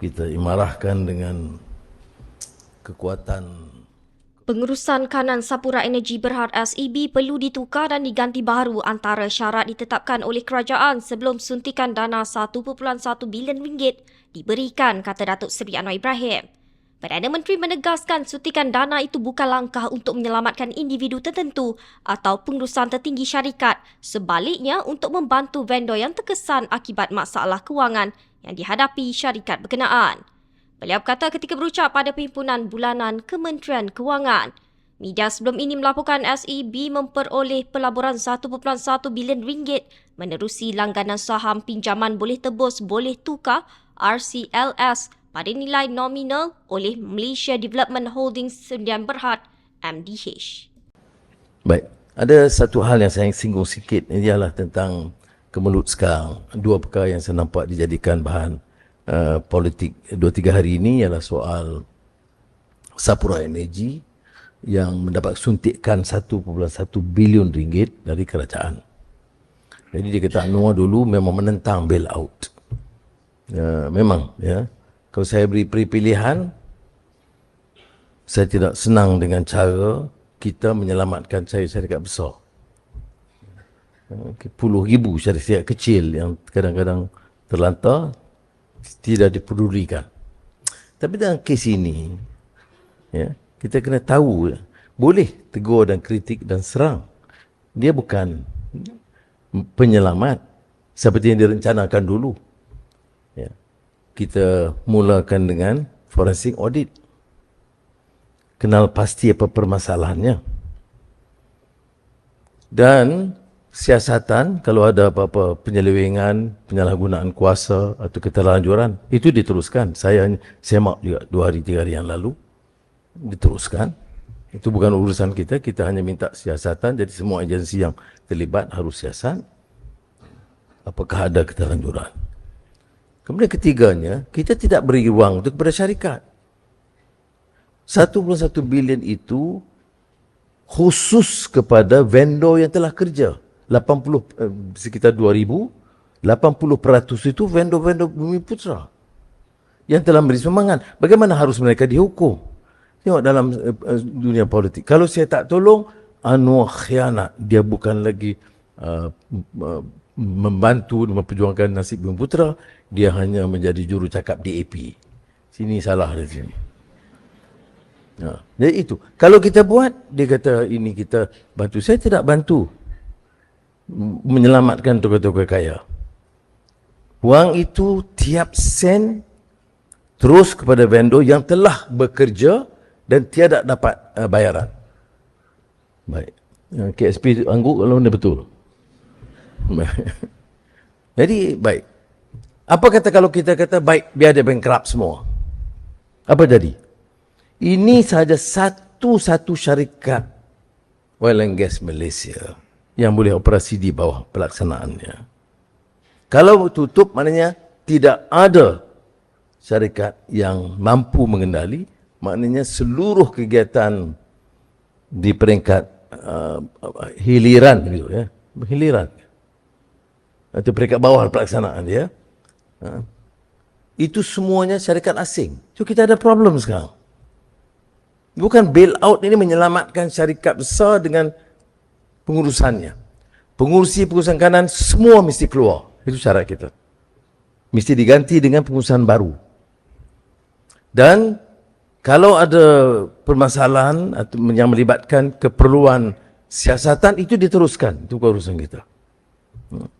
kita imarahkan dengan kekuatan Pengurusan kanan Sapura Energy Berhad SEB perlu ditukar dan diganti baharu antara syarat ditetapkan oleh kerajaan sebelum suntikan dana 1.1 bilion ringgit diberikan, kata Datuk Seri Anwar Ibrahim. Perdana Menteri menegaskan suntikan dana itu bukan langkah untuk menyelamatkan individu tertentu atau pengurusan tertinggi syarikat, sebaliknya untuk membantu vendor yang terkesan akibat masalah kewangan yang dihadapi syarikat berkenaan. Beliau berkata ketika berucap pada perhimpunan bulanan Kementerian Kewangan. Media sebelum ini melaporkan SEB memperoleh pelaburan 1.1 bilion ringgit menerusi langganan saham pinjaman boleh tebus boleh tukar RCLS pada nilai nominal oleh Malaysia Development Holdings Sdn Berhad MDH. Baik, ada satu hal yang saya singgung sikit ialah tentang kemelut sekarang. Dua perkara yang saya nampak dijadikan bahan uh, politik dua tiga hari ini ialah soal Sapura Energy yang mendapat suntikan 1.1 bilion ringgit dari kerajaan. Jadi dia kata Anwar dulu memang menentang bail out. Ya, memang ya. Kalau saya beri pilihan saya tidak senang dengan cara kita menyelamatkan syarikat besar. Puluh ribu syarikat kecil yang kadang-kadang terlantar tidak dipedulikan. Tapi dalam kes ini, ya, kita kena tahu, boleh tegur dan kritik dan serang. Dia bukan penyelamat seperti yang direncanakan dulu. Ya. Kita mulakan dengan forensic audit. Kenal pasti apa permasalahannya. Dan siasatan kalau ada apa-apa penyelewengan, penyalahgunaan kuasa atau keterlanjuran, itu diteruskan. Saya semak juga dua hari, tiga hari yang lalu. Diteruskan. Itu bukan urusan kita, kita hanya minta siasatan. Jadi semua agensi yang terlibat harus siasat. Apakah ada keterlanjuran. Kemudian ketiganya, kita tidak beri ruang untuk kepada syarikat. 1.1 bilion itu khusus kepada vendor yang telah kerja. 80 eh, sekitar 2000 80% itu vendor-vendor Bumi Putra yang telah memberi sumbangan bagaimana harus mereka dihukum tengok dalam eh, eh, dunia politik kalau saya tak tolong Anwar khianat dia bukan lagi uh, uh, membantu memperjuangkan nasib Bumi Putra dia hanya menjadi juru cakap DAP sini salah di sini Ha. Jadi itu. Kalau kita buat, dia kata ini kita bantu. Saya tidak bantu menyelamatkan tokoh-tokoh kaya. Wang itu tiap sen terus kepada vendor yang telah bekerja dan tiada dapat uh, bayaran. Baik. KSP angguk kalau ini betul. Jadi baik. Apa kata kalau kita kata baik biar dia bankrupt semua? Apa jadi? Ini saja satu-satu syarikat oil and gas Malaysia yang boleh operasi di bawah pelaksanaannya. Kalau tutup maknanya tidak ada syarikat yang mampu mengendali, maknanya seluruh kegiatan di peringkat uh, hiliran gitu ya, hiliran atau peringkat bawah pelaksanaan dia. Uh, itu semuanya syarikat asing. So kita ada problem sekarang. Bukan bail out ini menyelamatkan syarikat besar dengan pengurusannya. Pengurusi pengurusan kanan semua mesti keluar. Itu syarat kita. Mesti diganti dengan pengurusan baru. Dan kalau ada permasalahan atau yang melibatkan keperluan siasatan itu diteruskan. Itu urusan kita. Hmm.